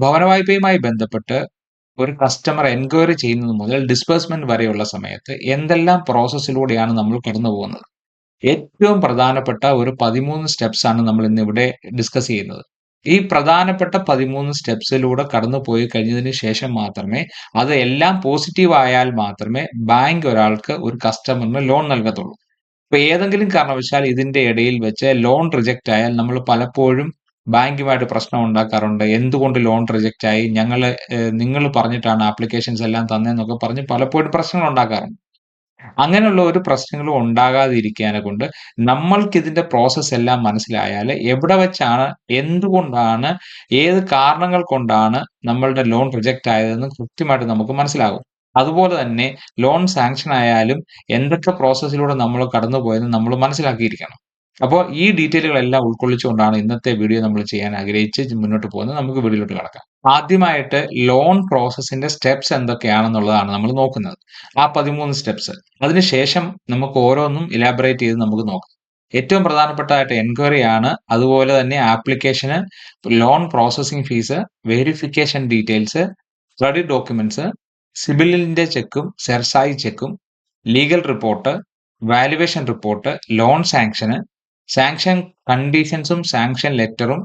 ഭവന വായ്പയുമായി ബന്ധപ്പെട്ട് ഒരു കസ്റ്റമർ എൻക്വയറി ചെയ്യുന്നത് മുതൽ ഡിസ്ബേഴ്സ്മെന്റ് വരെയുള്ള സമയത്ത് എന്തെല്ലാം പ്രോസസ്സിലൂടെയാണ് നമ്മൾ കടന്നു പോകുന്നത്? ഏറ്റവും പ്രധാനപ്പെട്ട ഒരു പതിമൂന്ന് സ്റ്റെപ്സ് ആണ് നമ്മൾ ഇന്ന് ഇവിടെ ഡിസ്കസ് ചെയ്യുന്നത്. ഈ പ്രധാനപ്പെട്ട പതിമൂന്ന് സ്റ്റെപ്സിലൂടെ കടന്നു പോയി കഴിഞ്ഞതിന് ശേഷം മാത്രമേ അത് എല്ലാം പോസിറ്റീവ് ആയാൽ മാത്രമേ ബാങ്ക് ഒരാൾക്ക് ഒരു കസ്റ്റമറിന് ലോൺ നൽകത്തുള്ളൂ. ഇപ്പൊ ഏതെങ്കിലും കാരണവശാൽ ഇതിന്റെ ഇടയിൽ വെച്ച് ലോൺ റിജക്റ്റ് ആയാൽ നമ്മൾ പലപ്പോഴും ബാങ്കുമായിട്ട് പ്രശ്നം ഉണ്ടാക്കാറുണ്ട്. എന്തുകൊണ്ട് ലോൺ റിജക്റ്റ് ആയി? ഞങ്ങൾ നിങ്ങൾ പറഞ്ഞിട്ടാണ് ആപ്ലിക്കേഷൻസ് എല്ലാം തന്നതെന്നൊക്കെ പറഞ്ഞ് പലപ്പോഴും പ്രശ്നങ്ങൾ ഉണ്ടാക്കാറുണ്ട്. അങ്ങനെയുള്ള ഒരു പ്രശ്നങ്ങളും ഉണ്ടാകാതിരിക്കാനെ കൊണ്ട് നമ്മൾക്ക് ഇതിന്റെ പ്രോസസ്സ് എല്ലാം മനസ്സിലായാൽ എവിടെ വെച്ചാണ് എന്തുകൊണ്ടാണ് ഏത് കാരണങ്ങൾ കൊണ്ടാണ് നമ്മളുടെ ലോൺ റിജക്റ്റ് ആയതെന്ന് കൃത്യമായിട്ട് നമുക്ക് മനസ്സിലാകും. അതുപോലെ തന്നെ ലോൺ സാങ്ഷൻ ആയാലും എന്തൊക്കെ പ്രോസസ്സിലൂടെ നമ്മൾ കടന്നു പോയെന്ന് നമ്മൾ മനസ്സിലാക്കിയിരിക്കണം. അപ്പോൾ ഈ ഡീറ്റെയിലുകളെല്ലാം ഉൾക്കൊള്ളിച്ചുകൊണ്ടാണ് ഇന്നത്തെ വീഡിയോ നമ്മൾ ചെയ്യാൻ ആഗ്രഹിച്ച് മുന്നോട്ട് പോകുന്നത്. നമുക്ക് വീഡിയോയിലോട്ട് കിടക്കാം. ആദ്യമായിട്ട് ലോൺ പ്രോസസ്സിന്റെ സ്റ്റെപ്സ് എന്തൊക്കെയാണെന്നുള്ളതാണ് നമ്മൾ നോക്കുന്നത്. ആ പതിമൂന്ന് സ്റ്റെപ്സ് അതിനുശേഷം നമുക്ക് ഓരോന്നും ഇലാബറേറ്റ് ചെയ്ത് നമുക്ക് നോക്കാം. ഏറ്റവും പ്രധാനപ്പെട്ടതായിട്ട് എൻക്വയറി ആണ്. അതുപോലെ തന്നെ application loan processing fees verification details credit documents സിബിലിന്റെ ചെക്കും സെർസായി ചെക്കും legal report valuation report loan sanction sanction കണ്ടീഷൻസും sanction ലെറ്ററും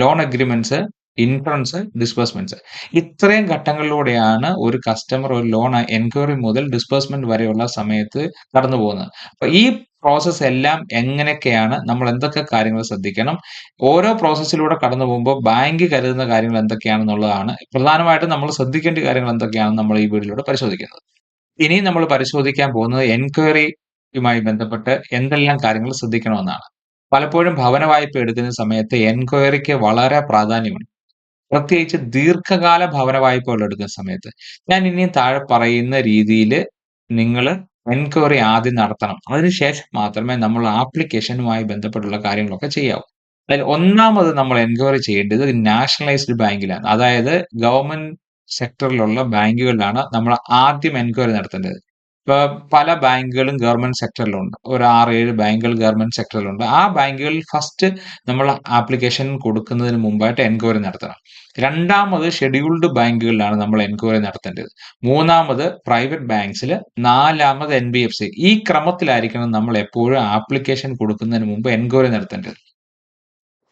ലോൺ അഗ്രിമെന്റ്സ് ഇൻഷുറൻസ് ഡിസ്ബേഴ്സ്മെന്റ്സ് ഇത്രയും ഘട്ടങ്ങളിലൂടെയാണ് ഒരു കസ്റ്റമർ ഒരു ലോൺ എൻക്വയറി മുതൽ ഡിസ്ബേഴ്സ്മെന്റ് വരെയുള്ള സമയത്ത് കടന്നു പോകുന്നത്. അപ്പൊ ഈ പ്രോസസ്സ് എല്ലാം എങ്ങനെയൊക്കെയാണ്? നമ്മൾ എന്തൊക്കെ കാര്യങ്ങൾ ശ്രദ്ധിക്കണം? ഓരോ പ്രോസസ്സിലൂടെ കടന്നു പോകുമ്പോൾ ബാങ്ക് കരുതുന്ന കാര്യങ്ങൾ എന്തൊക്കെയാണെന്നുള്ളതാണ് പ്രധാനമായിട്ടും നമ്മൾ ശ്രദ്ധിക്കേണ്ട കാര്യങ്ങൾ എന്തൊക്കെയാണെന്ന് നമ്മൾ ഈ വീഡിയോയിലൂടെ പരിശോധിക്കുന്നത്. ഇനി നമ്മൾ പരിശോധിക്കാൻ പോകുന്നത് എൻക്വയറിയുമായി ബന്ധപ്പെട്ട് എന്തെല്ലാം കാര്യങ്ങൾ ശ്രദ്ധിക്കണമെന്നാണ്. പലപ്പോഴും ഭവന വായ്പ എടുക്കുന്ന സമയത്ത് എൻക്വയറിക്ക് വളരെ പ്രാധാന്യമുണ്ട്. പ്രത്യേകിച്ച് ദീർഘകാല ഭവന വായ്പകൾ എടുക്കുന്ന സമയത്ത്. ഞാൻ ഇനി താഴെ പറയുന്ന രീതിയിൽ നിങ്ങൾ എൻക്വയറി ആദ്യം നടത്തണം. അതിനുശേഷം മാത്രമേ നമ്മൾ ആപ്ലിക്കേഷനുമായി ബന്ധപ്പെട്ടുള്ള കാര്യങ്ങളൊക്കെ ചെയ്യാവൂ. അതിൽ ഒന്നാമത് നമ്മൾ എൻക്വയറി ചെയ്യേണ്ടത് നാഷണലൈസ്ഡ് ബാങ്കിലാണ്. അതായത് ഗവൺമെന്റ് സെക്ടറിലുള്ള ബാങ്കുകളിലാണ് നമ്മൾ ആദ്യം എൻക്വയറി നടത്തേണ്ടത്. പല ബാങ്കുകളും ഗവൺമെന്റ് സെക്ടറിലുണ്ട്. ഒരു ആറ് ഏഴ് ബാങ്കുകൾ ഗവൺമെന്റ് സെക്ടറിലുണ്ട്. ആ ബാങ്കുകളിൽ ഫസ്റ്റ് നമ്മൾ ആപ്ലിക്കേഷൻ കൊടുക്കുന്നതിന് മുമ്പായിട്ട് എൻക്വയറി നടത്തണം. രണ്ടാമത് ഷെഡ്യൂൾഡ് ബാങ്കുകളിലാണ് നമ്മൾ എൻക്വയറി നടത്തേണ്ടത്. മൂന്നാമത് പ്രൈവറ്റ് ബാങ്ക്സിൽ നാലാമത് എൻ ബി എഫ് സി. ഈ ക്രമത്തിലായിരിക്കണം നമ്മൾ എപ്പോഴും ആപ്ലിക്കേഷൻ കൊടുക്കുന്നതിന് മുമ്പ് എൻക്വയറി നടത്തേണ്ടത്.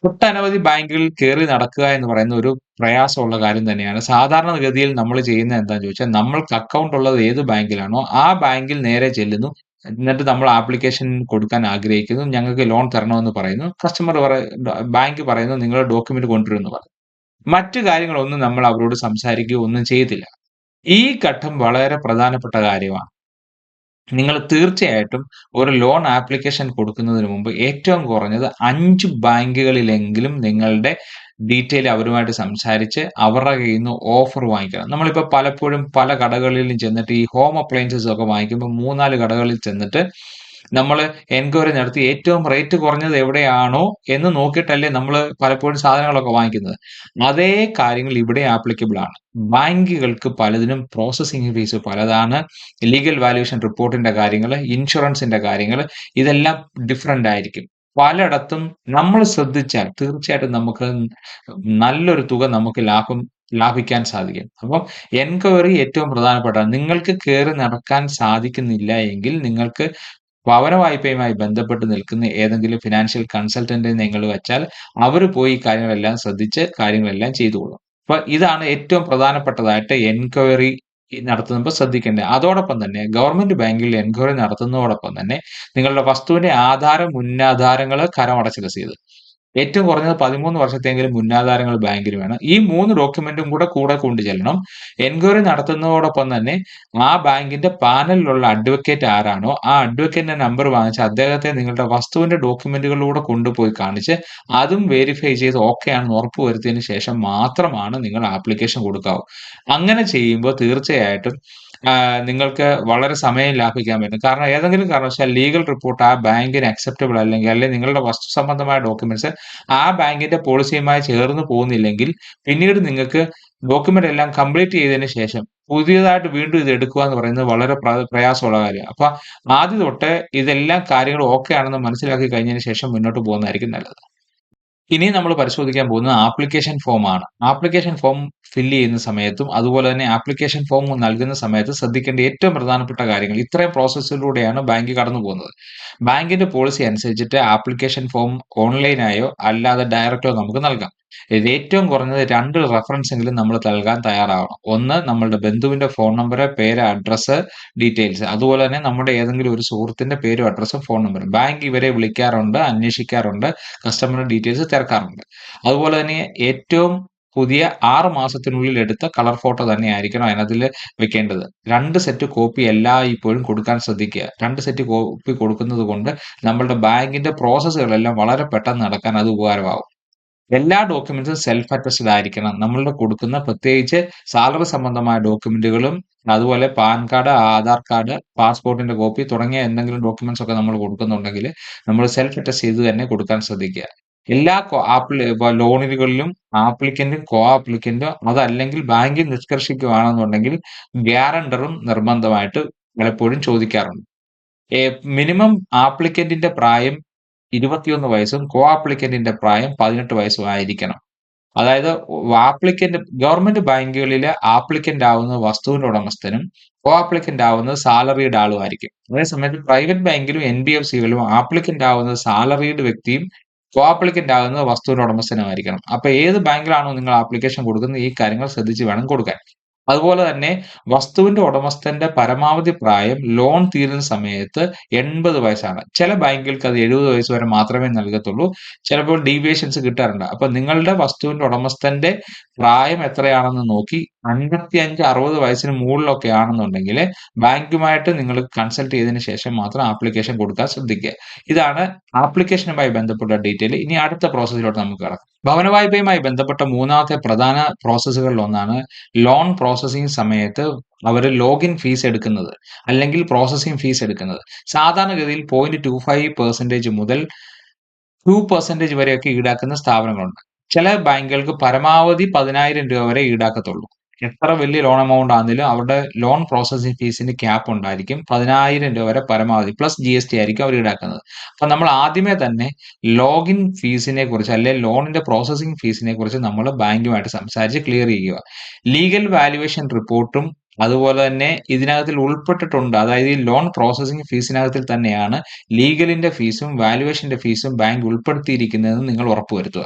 ഒട്ടനവധി ബാങ്കുകളിൽ കയറി നടക്കുക എന്ന് പറയുന്ന ഒരു പ്രയാസമുള്ള കാര്യം തന്നെയാണ്. സാധാരണഗതിയിൽ നമ്മൾ ചെയ്യുന്ന എന്താണെന്ന് ചോദിച്ചാൽ നമ്മൾക്ക് അക്കൗണ്ട് ഉള്ളത് ഏത് ബാങ്കിലാണോ ആ ബാങ്കിൽ നേരെ ചെല്ലുന്നു. എന്നിട്ട് നമ്മൾ ആപ്ലിക്കേഷൻ കൊടുക്കാൻ ആഗ്രഹിക്കുന്നു. ഞങ്ങൾക്ക് ലോൺ തരണമെന്ന് പറയുന്നു. കസ്റ്റമർ ബാങ്ക് പറയുന്നു നിങ്ങൾ ഡോക്യുമെന്റ് കൊണ്ടുവരുമെന്ന് പറയും മറ്റു കാര്യങ്ങളൊന്നും നമ്മൾ അവരോട് സംസാരിക്കുകയോ ഒന്നും ചെയ്തില്ല. ഈ ഘട്ടം വളരെ പ്രധാനപ്പെട്ട കാര്യമാണ്. നിങ്ങൾ തീർച്ചയായിട്ടും ഒരു ലോൺ ആപ്ലിക്കേഷൻ കൊടുക്കുന്നതിന് മുമ്പ് ഏറ്റവും കുറഞ്ഞത് അഞ്ച് ബാങ്കുകളിലെങ്കിലും നിങ്ങളുടെ ഡീറ്റെയിൽ അവരുമായിട്ട് സംസാരിച്ച് അവരുടെ കയ്യിൽ നിന്ന് ഓഫർ വാങ്ങിക്കണം. നമ്മളിപ്പോൾ പലപ്പോഴും പല കടകളിലും ചെന്നിട്ട് ഈ ഹോം അപ്ലയൻസസ് ഒക്കെ വാങ്ങിക്കുമ്പോൾ മൂന്നാൽ കടകളിൽ ചെന്നിട്ട് നമ്മൾ എൻക്വയറി നടത്തി ഏറ്റവും റേറ്റ് കുറഞ്ഞത് എവിടെയാണോ എന്ന് നോക്കിയിട്ടല്ലേ നമ്മൾ പലപ്പോഴും സാധനങ്ങളൊക്കെ വാങ്ങിക്കുന്നത്. അതേ കാര്യങ്ങൾ ഇവിടെ ആപ്ലിക്കബിൾ ആണ്. ബാങ്കുകൾക്ക് പലതിനും പ്രോസസ്സിംഗ് ഫീസ് പലതാണ്. ലീഗൽ വാല്യൂഷൻ റിപ്പോർട്ടിന്റെ കാര്യങ്ങൾ ഇൻഷുറൻസിന്റെ കാര്യങ്ങൾ ഇതെല്ലാം ഡിഫറെന്റ് ആയിരിക്കും. പലയിടത്തും നമ്മൾ ശ്രദ്ധിച്ചാൽ തീർച്ചയായിട്ടും നമുക്ക് നല്ലൊരു തുക നമുക്ക് ലാഭം ലാഭിക്കാൻ സാധിക്കും. അപ്പം എൻക്വയറി ഏറ്റവും പ്രധാനപ്പെട്ട നിങ്ങൾക്ക് കയറി നടക്കാൻ സാധിക്കുന്നില്ല എങ്കിൽ നിങ്ങൾക്ക് ഭവന വായ്പയുമായി ബന്ധപ്പെട്ട് നിൽക്കുന്ന ഏതെങ്കിലും ഫിനാൻഷ്യൽ കൺസൾട്ടന്റിനെ നിങ്ങൾ വെച്ചാൽ അവർ പോയി കാര്യങ്ങളെല്ലാം ശ്രദ്ധിച്ച് കാര്യങ്ങളെല്ലാം ചെയ്തുകൊള്ളും. അപ്പൊ ഇതാണ് ഏറ്റവും പ്രധാനപ്പെട്ടതായിട്ട് എൻക്വയറി നടത്തുമ്പോൾ ശ്രദ്ധിക്കേണ്ടത് അതോടൊപ്പം തന്നെ ഗവൺമെന്റ് ബാങ്കിൽ എൻക്വയറി നടത്തുന്നതോടൊപ്പം തന്നെ നിങ്ങളുടെ വസ്തുവിന്റെ ആധാരം മുന്നാധാരങ്ങൾ കരമടച്ച രസീത് ഏറ്റവും കുറഞ്ഞത് പതിമൂന്ന് വർഷത്തെങ്കിലും മുന്നാധാരങ്ങൾ ബാങ്കിൽ വേണം. ഈ മൂന്ന് ഡോക്യുമെന്റും കൂടെ കൂടെ കൊണ്ടു ചെല്ലണം എൻക്വയറി നടത്തുന്നതോടൊപ്പം തന്നെ ആ ബാങ്കിന്റെ പാനലിലുള്ള അഡ്വക്കേറ്റ് ആരാണോ ആ അഡ്വക്കേറ്റിന്റെ നമ്പർ വാങ്ങിച്ച് അദ്ദേഹത്തെ നിങ്ങളുടെ വസ്തുവിന്റെ ഡോക്യുമെന്റുകളിലൂടെ കൊണ്ടുപോയി കാണിച്ച് അതും വെരിഫൈ ചെയ്ത് ഓക്കെ ആണെന്ന് ഉറപ്പ് വരുത്തിയതിനു ശേഷം മാത്രമാണ് നിങ്ങൾ ആപ്ലിക്കേഷൻ കൊടുക്കാവൂ. അങ്ങനെ ചെയ്യുമ്പോൾ തീർച്ചയായിട്ടും നിങ്ങൾക്ക് വളരെ സമയം ലാഭിക്കാൻ പറ്റും കാരണം ഏതെങ്കിലും കാരണവശാൽ ലീഗൽ റിപ്പോർട്ട് ആ ബാങ്കിന് അക്സെപ്റ്റബിൾ അല്ലെങ്കിൽ അല്ലെങ്കിൽ നിങ്ങളുടെ വസ്തു സംബന്ധമായ ഡോക്യുമെന്റ്സ് ആ ബാങ്കിന്റെ പോളിസിയുമായി ചേർന്ന് പോകുന്നില്ലെങ്കിൽ പിന്നീട് നിങ്ങൾക്ക് ഡോക്യുമെന്റ് എല്ലാം കംപ്ലീറ്റ് ചെയ്തതിന് ശേഷം പുതിയതായിട്ട് വീണ്ടും ഇത് എടുക്കുക എന്ന് പറയുന്നത് വളരെ പ്രയാസമുള്ള കാര്യമാണ്. അപ്പൊ ആദ്യം തൊട്ട് ഇതെല്ലാം കാര്യങ്ങൾ ഓക്കെ ആണെന്ന് മനസ്സിലാക്കി കഴിഞ്ഞതിന് ശേഷം മുന്നോട്ട് പോകുന്നതായിരിക്കും നല്ലത്. ഇനി നമ്മൾ പരിശോധിക്കാൻ പോകുന്നത് ആപ്ലിക്കേഷൻ ഫോം ആണ്. ആപ്ലിക്കേഷൻ ഫോം ഫില്ല് ചെയ്യുന്ന സമയത്തും അതുപോലെ തന്നെ ആപ്ലിക്കേഷൻ ഫോം നൽകുന്ന സമയത്ത് ശ്രദ്ധിക്കേണ്ട ഏറ്റവും പ്രധാനപ്പെട്ട കാര്യങ്ങൾ ഇത്രയും പ്രോസസ്സിലൂടെയാണ് ബാങ്ക് കടന്നു പോകുന്നത്. ബാങ്കിന്റെ പോളിസി അനുസരിച്ചിട്ട് ആപ്ലിക്കേഷൻ ഫോം ഓൺലൈനായോ അല്ലാതെ ഡയറക്റ്റോ നമുക്ക് നൽകാം. ഏറ്റവും കുറഞ്ഞത് രണ്ട് റെഫറൻസ് എങ്കിലും നമ്മൾ നൽകാൻ തയ്യാറാവണം. ഒന്ന് നമ്മളുടെ ബന്ധുവിന്റെ ഫോൺ നമ്പർ, പേര്, അഡ്രസ്സ് ഡീറ്റെയിൽസ് അതുപോലെ തന്നെ നമ്മുടെ ഏതെങ്കിലും ഒരു സുഹൃത്തിന്റെ പേരും അഡ്രസ്സും ഫോൺ നമ്പറും. ബാങ്ക് ഇവരെ വിളിക്കാറുണ്ട്, അന്വേഷിക്കാറുണ്ട്, കസ്റ്റമർ ഡീറ്റെയിൽസ് തിരക്കാറുണ്ട്. അതുപോലെ തന്നെ ഏറ്റവും പുതിയ ആറ് മാസത്തിനുള്ളിൽ എടുത്ത കളർ ഫോട്ടോ തന്നെയായിരിക്കണം അതിനകത്തിൽ വെക്കേണ്ടത്. രണ്ട് സെറ്റ് കോപ്പി എല്ലായ്പ്പോഴും കൊടുക്കാൻ ശ്രദ്ധിക്കുക. രണ്ട് സെറ്റ് കോപ്പി കൊടുക്കുന്നത് കൊണ്ട് നമ്മളുടെ ബാങ്കിന്റെ പ്രോസസ്സുകളെല്ലാം വളരെ പെട്ടെന്ന് നടക്കാൻ അത് ഉപകാരമാവും. എല്ലാ ഡോക്യുമെന്റ്സും സെൽഫ് അറ്റസ്റ്റഡ് ആയിരിക്കണം. നമ്മളുടെ കൊടുക്കുന്ന പ്രത്യേകിച്ച് സാലറി സംബന്ധമായ ഡോക്യുമെന്റുകളും അതുപോലെ പാൻ കാർഡ്, ആധാർ കാർഡ്, പാസ്പോർട്ടിന്റെ കോപ്പി തുടങ്ങിയ എന്തെങ്കിലും ഡോക്യുമെന്റ്സ് ഒക്കെ നമ്മൾ കൊടുക്കുന്നുണ്ടെങ്കിൽ നമ്മൾ സെൽഫ് അറ്റസ്റ്റ് ചെയ്ത് തന്നെ കൊടുക്കാൻ ശ്രദ്ധിക്കുക. എല്ലാ ആപ്ലി ലോണുകളിലും ആപ്ലിക്കന്റും, കോ ആപ്ലിക്കന്റും അതല്ലെങ്കിൽ ബാങ്കിൽ നിഷ്കർഷിക്കുകയാണെന്നുണ്ടെങ്കിൽ ഗ്യാരണ്ടറും നിർബന്ധമായിട്ട് പലപ്പോഴും ചോദിക്കാറുണ്ട്. മിനിമം ആപ്ലിക്കന്റിന്റെ പ്രായം 21 വയസ്സും കോ ആപ്ലിക്കന്റിന്റെ പ്രായം 18 വയസ്സും ആയിരിക്കണം. അതായത് ആപ്ലിക്കന്റ് ഗവൺമെന്റ് ബാങ്കുകളിലെ ആപ്ലിക്കന്റ് ആവുന്നത് വസ്തുവിന്റെ ഉടമസ്ഥനും കോ ആപ്ലിക്കന്റ് ആവുന്നത് സാലറീഡ് ആളും ആയിരിക്കും. അതേസമയത്ത് പ്രൈവറ്റ് ബാങ്കിലും എൻ ബി എഫ് സികളിലും ആപ്ലിക്കന്റ് ആവുന്നത് സാലറീഡ് വ്യക്തിയും കോ ആപ്ലിക്കന്റ് ആകുന്നത് വസ്തുവിന്റെ ഉടമസ്ഥനുമായിരിക്കണം. അപ്പൊ ഏത് ബാങ്കിലാണോ നിങ്ങൾ ആപ്ലിക്കേഷൻ കൊടുക്കുന്നത് ഈ കാര്യങ്ങൾ ശ്രദ്ധിച്ച് വേണം കൊടുക്കാൻ. അതുപോലെ തന്നെ വസ്തുവിന്റെ ഉടമസ്ഥന്റെ പരമാവധി പ്രായം ലോൺ തീരുന്ന സമയത്ത് 80 വയസ്സാണ്. ചില ബാങ്കുകൾക്ക് അത് 70 വയസ്സ് വരെ മാത്രമേ നൽകത്തുള്ളൂ. ചിലപ്പോൾ ഡീവിയേഷൻസ് കിട്ടാറുണ്ട്. അപ്പൊ നിങ്ങളുടെ വസ്തുവിന്റെ ഉടമസ്ഥന്റെ പ്രായം എത്രയാണെന്ന് നോക്കി 55, 60 വയസ്സിന് മുകളിലൊക്കെ ആണെന്നുണ്ടെങ്കിൽ ബാങ്കുമായിട്ട് നിങ്ങൾ കൺസൾട്ട് ചെയ്തതിന് ശേഷം മാത്രം ആപ്ലിക്കേഷൻ കൊടുക്കാൻ ശ്രദ്ധിക്കുക. ഇതാണ് ആപ്ലിക്കേഷനുമായി ബന്ധപ്പെട്ട ഡീറ്റെയിൽ. ഇനി അടുത്ത പ്രോസസ്സിലോട്ട് നമുക്ക് കടക്കാം. ഭവന വായ്പയുമായി ബന്ധപ്പെട്ട മൂന്നാമത്തെ പ്രധാന പ്രോസസ്സുകളിൽ ഒന്നാണ് ലോൺ പ്രോസസ്സിംഗ് സമയത്ത് അവർ ലോഗിൻ ഫീസ് എടുക്കുന്നത്. അല്ലെങ്കിൽ പ്രോസസ്സിംഗ് ഫീസ് എടുക്കുന്നത്. സാധാരണഗതിയിൽ 0.25% മുതൽ ടു പെർസെന്റേജ് വരെയൊക്കെ ഈടാക്കുന്ന സ്ഥാപനങ്ങളുണ്ട്. ചില ബാങ്കുകൾക്ക് പരമാവധി പതിനായിരം രൂപ വരെ ഈടാക്കത്തുള്ളൂ. എത്ര വലിയ ലോൺ എമൗണ്ട് ആണെങ്കിലും അവരുടെ ലോൺ പ്രോസസ്സിംഗ് ഫീസിന് ക്യാപ്പ് ഉണ്ടായിരിക്കും. പതിനായിരം രൂപ വരെ പരമാവധി പ്ലസ് ജി എസ് ടി ആയിരിക്കും അവർ ഈടാക്കുന്നത്. അപ്പൊ നമ്മൾ ആദ്യമേ തന്നെ ലോഗിൻ ഫീസിനെ കുറിച്ച് അല്ലെങ്കിൽ ലോണിന്റെ പ്രോസസ്സിംഗ് ഫീസിനെ കുറിച്ച് നമ്മൾ ബാങ്കുമായിട്ട് സംസാരിച്ച് ക്ലിയർ ചെയ്യുക. ലീഗൽ വാല്യുവേഷൻ റിപ്പോർട്ടും അതുപോലെ തന്നെ ഇതിനകത്തിൽ ഉൾപ്പെട്ടിട്ടുണ്ട്. അതായത് ഈ ലോൺ പ്രോസസ്സിംഗ് ഫീസിനകത്തിൽ തന്നെയാണ് ലീഗലിന്റെ ഫീസും വാലുവേഷന്റെ ഫീസും ബാങ്ക് ഉൾപ്പെടുത്തിയിരിക്കുന്നതെന്ന് നിങ്ങൾ ഉറപ്പുവരുത്തുക.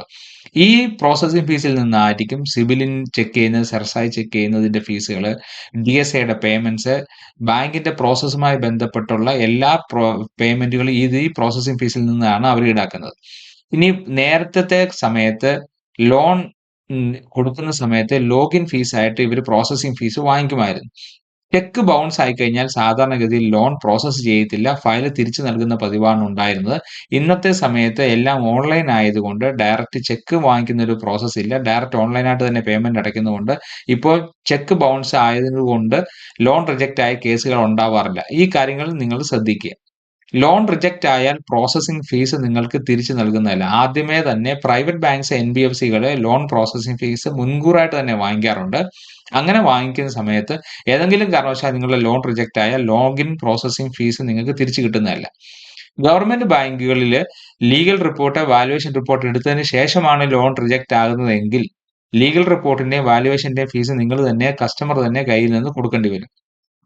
ഈ പ്രോസസ്സിംഗ് ഫീസിൽ നിന്നായിരിക്കും സിബിലിൻ ചെക്ക് ചെയ്യുന്നത്, സെർസായി ചെക്ക് ചെയ്യുന്നതിന്റെ ഫീസുകൾ ഡി എസ് എയുടെ പേയ്മെന്റ്സ്, ബാങ്കിന്റെ പ്രോസസ്സുമായി ബന്ധപ്പെട്ടുള്ള എല്ലാ പേയ്മെന്റുകളും ഇത് ഈ പ്രോസസ്സിംഗ് ഫീസിൽ നിന്നാണ് അവർ ഈടാക്കുന്നത്. ഇനി നേരത്തെ സമയത്ത് ലോൺ കൊടുക്കുന്ന സമയത്ത് ലോഗിൻ ഫീസ് ആയിട്ട് ഇവർ പ്രോസസ്സിംഗ് ഫീസ് വാങ്ങിക്കുമായിരുന്നു. ചെക്ക് ബൗൺസ് ആയി കഴിഞ്ഞാൽ സാധാരണഗതിയിൽ ലോൺ പ്രോസസ്സ് ചെയ്യത്തില്ല. ഫയൽ തിരിച്ചു നൽകുന്ന പതിവാണ് ഉണ്ടായിരുന്നത്. ഇന്നത്തെ സമയത്ത് എല്ലാം ഓൺലൈൻ ആയതുകൊണ്ട് ഡയറക്റ്റ് ചെക്ക് വാങ്ങിക്കുന്ന ഒരു പ്രോസസ്സ് ഇല്ല. ഡയറക്റ്റ് ഓൺലൈനായിട്ട് തന്നെ പേയ്മെന്റ് അടയ്ക്കുന്നതുകൊണ്ട് ഇപ്പോൾ ചെക്ക് ബൗൺസ് ആയതുകൊണ്ട് ലോൺ റിജക്റ്റ് ആയ കേസുകൾ ഉണ്ടാവാറില്ല. ഈ കാര്യങ്ങൾ നിങ്ങൾ ശ്രദ്ധിക്കുക. ലോൺ റിജക്റ്റ് ആയാൽ പ്രോസസ്സിംഗ് ഫീസ് നിങ്ങൾക്ക് തിരിച്ചു നൽകുന്നതല്ല. ആദ്യമേ തന്നെ private banks, N B F സികൾ loan processing fees മുൻകൂറായിട്ട് തന്നെ വാങ്ങിക്കാറുണ്ട്. അങ്ങനെ വാങ്ങിക്കുന്ന സമയത്ത് ഏതെങ്കിലും കാരണവശാൽ നിങ്ങളുടെ ലോൺ റിജക്റ്റ് ആയാൽ ലോഗിൻ പ്രോസസ്സിംഗ് ഫീസ് നിങ്ങൾക്ക് തിരിച്ചു കിട്ടുന്നതല്ല. ഗവൺമെന്റ് ബാങ്കുകളിൽ ലീഗൽ റിപ്പോർട്ട്, വാലുവേഷൻ റിപ്പോർട്ട് എടുത്തതിന് ശേഷമാണ് ലോൺ റിജക്റ്റ് ആകുന്നതെങ്കിൽ ലീഗൽ റിപ്പോർട്ടിന്റെയും വാലുവേഷന്റെയും ഫീസ് നിങ്ങൾ തന്നെ കസ്റ്റമർ തന്നെ കയ്യിൽ നിന്ന് കൊടുക്കേണ്ടി വരും.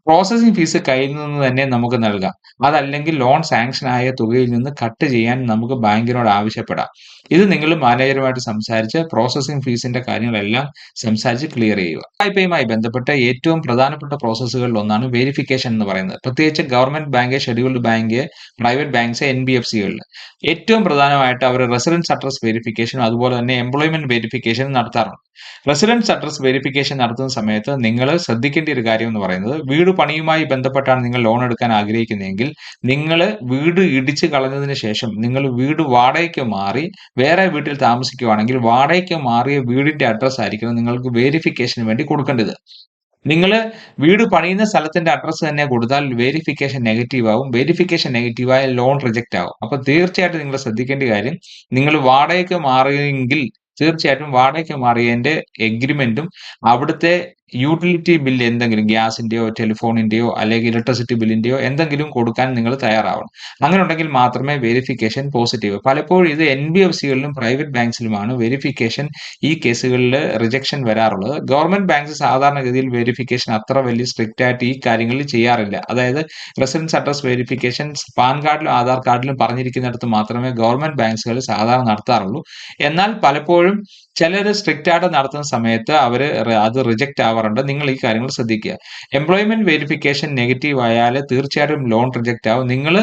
പ്രോസസ്സിംഗ് ഫീസ് കയ്യിൽ നിന്ന് തന്നെ നമുക്ക് നൽകാം. അതല്ലെങ്കിൽ ലോൺ സാങ്ഷൻ ആയ തുകയിൽ നിന്ന് കട്ട് ചെയ്യാൻ നമുക്ക് ബാങ്കിനോട് ആവശ്യപ്പെടാം. ഇത് നിങ്ങൾ മാനേജറുമായിട്ട് സംസാരിച്ച് പ്രോസസ്സിംഗ് ഫീസിന്റെ കാര്യങ്ങളെല്ലാം സംസാരിച്ച് ക്ലിയർ ചെയ്യുക. വായ്പയുമായി ബന്ധപ്പെട്ട ഏറ്റവും പ്രധാനപ്പെട്ട പ്രോസസ്സുകളിൽ ഒന്നാണ് വെരിഫിക്കേഷൻ എന്ന് പറയുന്നത്. പ്രത്യേകിച്ച് government bank, scheduled bank, private banks, N B F സികളിൽ ഏറ്റവും പ്രധാനമായിട്ട് അവർ റെസിഡൻസ് അഡ്രസ് വെരിഫിക്കേഷനും അതുപോലെ തന്നെ എംപ്ലോയ്മെന്റ് വെരിഫിക്കേഷനും നടത്താറുണ്ട്. റെസിഡൻസ് അഡ്രസ് വെരിഫിക്കേഷൻ നടത്തുന്ന സമയത്ത് നിങ്ങൾ ശ്രദ്ധിക്കേണ്ട ഒരു കാര്യം എന്ന് പറയുന്നത് വീട് പണിയുമായി ബന്ധപ്പെട്ടാണ് നിങ്ങൾ ലോൺ എടുക്കാൻ ആഗ്രഹിക്കുന്നതെങ്കിൽ നിങ്ങൾ വീട് ഇടിച്ച് കളഞ്ഞതിന് ശേഷം നിങ്ങൾ വീട് വാടകയ്ക്ക് മാറി വേറെ വീട്ടിൽ താമസിക്കുകയാണെങ്കിൽ വാടകയ്ക്ക് മാറിയ വീടിന്റെ അഡ്രസ് ആയിരിക്കണം നിങ്ങൾക്ക് വെരിഫിക്കേഷന് വേണ്ടി കൊടുക്കേണ്ടത്. നിങ്ങൾ വീട് പണിയുന്ന സ്ഥലത്തിന്റെ അഡ്രസ്സ് തന്നെ കൊടുത്താൽ വെരിഫിക്കേഷൻ നെഗറ്റീവ് ആവും. വെരിഫിക്കേഷൻ നെഗറ്റീവ് ആയാൽ ലോൺ റിജക്റ്റ് ആവും. അപ്പൊ തീർച്ചയായിട്ടും നിങ്ങൾ ശ്രദ്ധിക്കേണ്ട കാര്യം നിങ്ങൾ വാടകയ്ക്ക് മാറിയെങ്കിൽ തീർച്ചയായിട്ടും വാടകയ്ക്ക് മാറിയതിന്റെ എഗ്രിമെന്റും അവിടുത്തെ യൂട്ടിലിറ്റി ബില്ല് എന്തെങ്കിലും ഗ്യാസിന്റെയോ ടെലിഫോണിന്റെയോ അല്ലെങ്കിൽ ഇലക്ട്രിസിറ്റി ബില്ലിന്റെയോ എന്തെങ്കിലും കൊടുക്കാൻ നിങ്ങൾ തയ്യാറാവണം. അങ്ങനെ ഉണ്ടെങ്കിൽ മാത്രമേ വെരിഫിക്കേഷൻ പോസിറ്റീവ് പലപ്പോഴും ഇത് എൻ ബി എഫ് സികളിലും പ്രൈവറ്റ് ബാങ്ക്സിലുമാണ് വെരിഫിക്കേഷൻ ഈ കേസുകളിൽ റിജക്ഷൻ വരാറുള്ളത്. ഗവൺമെന്റ് ബാങ്ക്സ് സാധാരണഗതിയിൽ വെരിഫിക്കേഷൻ അത്ര വലിയ സ്ട്രിക്റ്റ് ആയിട്ട് ഈ കാര്യങ്ങളിൽ ചെയ്യാറില്ല. അതായത് റെസിഡൻസ് അഡ്രസ് വെരിഫിക്കേഷൻ പാൻ കാർഡിലും ആധാർ കാർഡിലും പറഞ്ഞിരിക്കുന്നിടത്ത് മാത്രമേ ഗവൺമെന്റ് ബാങ്ക്സുകൾ സാധാരണ നടത്താറുള്ളൂ. എന്നാൽ പലപ്പോഴും ചിലർ സ്ട്രിക്റ്റ് ആയിട്ട് നടത്തുന്ന സമയത്ത് അവർ അത് റിജക്റ്റ് ആവാറുണ്ട് നിങ്ങൾ ഈ കാര്യങ്ങൾ ശ്രദ്ധിക്കുക. എംപ്ലോയ്മെന്റ് വെരിഫിക്കേഷൻ നെഗറ്റീവ് ആയാൽ തീർച്ചയായിട്ടും ലോൺ റിജക്റ്റ് ആവും. നിങ്ങൾ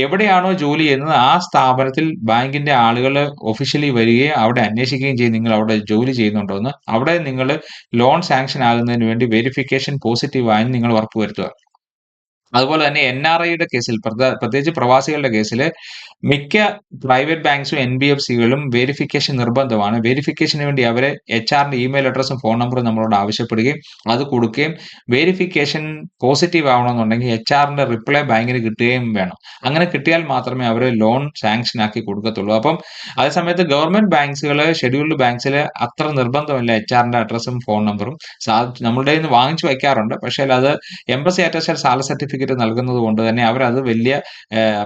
എവിടെയാണോ ജോലി ചെയ്യുന്നത് ആ സ്ഥാപനത്തിൽ ബാങ്കിന്റെ ആളുകൾ ഒഫീഷ്യലി വരികയും അവിടെ അന്വേഷിക്കുകയും ചെയ്യും നിങ്ങൾ അവിടെ ജോലി ചെയ്യുന്നുണ്ടോ എന്ന് അവിടെ നിങ്ങൾ ലോൺ സാങ്ഷൻ ആകുന്നതിന് വേണ്ടി വെരിഫിക്കേഷൻ പോസിറ്റീവ് ആയെന്ന് നിങ്ങൾ ഉറപ്പുവരുത്തുക. അതുപോലെ തന്നെ എൻ ആർ ഐയുടെ കേസിൽ പ്രത്യേകിച്ച് പ്രവാസികളുടെ കേസിൽ മിക്ക പ്രൈവറ്റ് ബാങ്ക്സും എൻ ബി എഫ് സികളും വെരിഫിക്കേഷൻ നിർബന്ധമാണ്. വെരിഫിക്കേഷന് വേണ്ടി അവരെ എച്ച് ആറിന്റെ ഇമെയിൽ അഡ്രസ്സും ഫോൺ നമ്പറും നമ്മളോട് ആവശ്യപ്പെടുകയും അത് കൊടുക്കുകയും വെരിഫിക്കേഷൻ പോസിറ്റീവ് ആവണമെന്നുണ്ടെങ്കിൽ എച്ച് ആറിന്റെ റിപ്ലൈ ബാങ്കിന് കിട്ടുകയും വേണം. അങ്ങനെ കിട്ടിയാൽ മാത്രമേ അവർ ലോൺ സാങ്ഷൻ ആക്കി കൊടുക്കത്തുള്ളൂ. അപ്പം അതേസമയത്ത് ഗവൺമെന്റ് ബാങ്ക്സുകൾ ഷെഡ്യൂൾഡ് ബാങ്ക്സിൽ അത്ര നിർബന്ധമില്ല എച്ച് ആറിന്റെ അഡ്രസ്സും ഫോൺ നമ്പറും നമ്മളുടെ നിന്ന് വാങ്ങിച്ചു വയ്ക്കാറുണ്ട്. പക്ഷേ അത് എംബസി അറ്റാച്ചാൽ സാല സർട്ടിഫിക്കറ്റ് നൽകുന്നത് കൊണ്ട് തന്നെ അവരത് വലിയ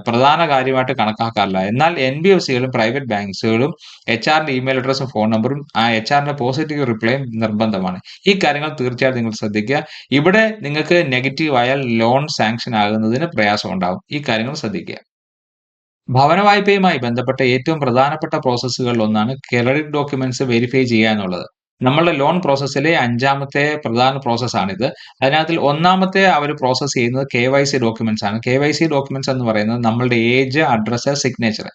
പ്രധാന കാര്യമായിട്ട് കണക്കാക്കാറില്ല. എന്നാൽ എൻ ബി എഫ് സികളും പ്രൈവറ്റ് ബാങ്ക്സുകളും എച്ച് ആറിന്റെ ഇമെയിൽ അഡ്രസ്സും ഫോൺ നമ്പറും ആ എച്ച് ആറിന്റെ പോസിറ്റീവ് റിപ്ലൈയും നിർബന്ധമാണ്. ഈ കാര്യങ്ങൾ തീർച്ചയായും നിങ്ങൾ ശ്രദ്ധിക്കുക. ഇവിടെ നിങ്ങൾക്ക് നെഗറ്റീവ് ആയാൽ ലോൺ സാങ്ഷൻ ആകുന്നതിന് പ്രയാസം ഉണ്ടാകും ഈ കാര്യങ്ങൾ ശ്രദ്ധിക്കുക. ഭവന വായ്പയുമായി ബന്ധപ്പെട്ട ഏറ്റവും പ്രധാനപ്പെട്ട പ്രോസസ്സുകളിൽ ഒന്നാണ് ക്രെഡിറ്റ് ഡോക്യുമെന്റ്സ് വെരിഫൈ ചെയ്യുക എന്നുള്ളത്. നമ്മളുടെ ലോൺ പ്രോസസ്സിലെ അഞ്ചാമത്തെ പ്രധാന പ്രോസസ്സാണിത് അതിനകത്തിൽ ഒന്നാമത്തെ അവർ പ്രോസസ്സ് ചെയ്യുന്നത് കെ വൈ സി ഡോക്യുമെന്റ്സ് ആണ്. കെ വൈ സി ഡോക്യുമെന്റ്സ് എന്ന് പറയുന്നത് നമ്മളുടെ ഏജ് അഡ്രസ്സ് സിഗ്നേച്ചർ